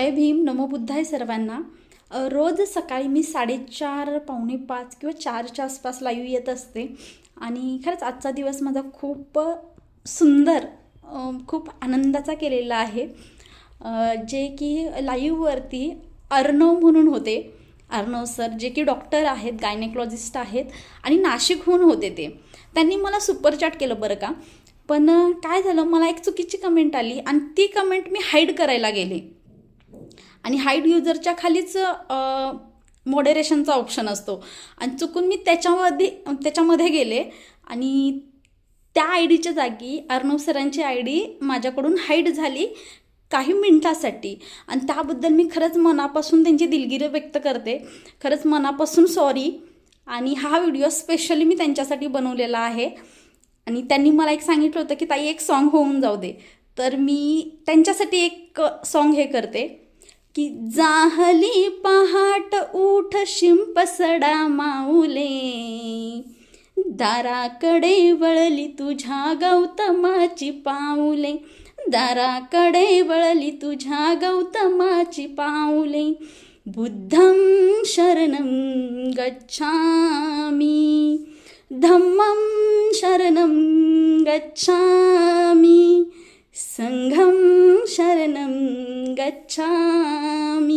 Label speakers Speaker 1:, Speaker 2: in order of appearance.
Speaker 1: जय भीम नमो बुद्धाय सर्वांना. रोज सकाळी मी साडेचार पावणे पाच किंवा चारच्या आसपास लाईव्ह येत असते. आणि खरंच आजचा दिवस माझा खूप सुंदर खूप आनंदाचा केलेला आहे. जे की लाईव्हवरती अर्णव म्हणून होते. अर्णव सर जे की डॉक्टर आहेत गायनेकॉलॉजिस्ट आहेत आणि नाशिकहून होते ते. त्यांनी मला सुपरचॅट केलं बरं का. पण काय झालं मला एक चुकीची कमेंट आली आणि ती कमेंट मी हाईड करायला गेले. आणि हाईड युजरच्या खालीच मॉडेरेशनचा ऑप्शन असतो. आणि चुकून मी त्याच्यामध्ये त्याच्यामध्ये गेले आणि त्या आय डीच्या जागी अर्णव सरांची आय डी माझ्याकडून हाईड झाली काही मिनटासाठी. आणि त्याबद्दल मी खरंच मनापासून त्यांची दिलगिरी व्यक्त करते. खरंच मनापासून सॉरी आणि हा व्हिडिओ स्पेशली मी त्यांच्यासाठी बनवलेला आहे. आणि त्यांनी मला एक सांगितलं होतं की ताई एक सॉन्ग होऊन जाऊ दे. तर मी त्यांच्यासाठी एक सॉन्ग हे करते. की जाहली पहाट उठ शिंपसडा माऊले. दाराकडे वळली तुझ्या गौतमाची पाऊले. दाराकडे वळली तुझ्या गौतमाची पाऊले. बुद्धं शरणं गच्छामी. धम्मं शरणं गच्छामी. संघं शरणं गच्छामि थँक्यू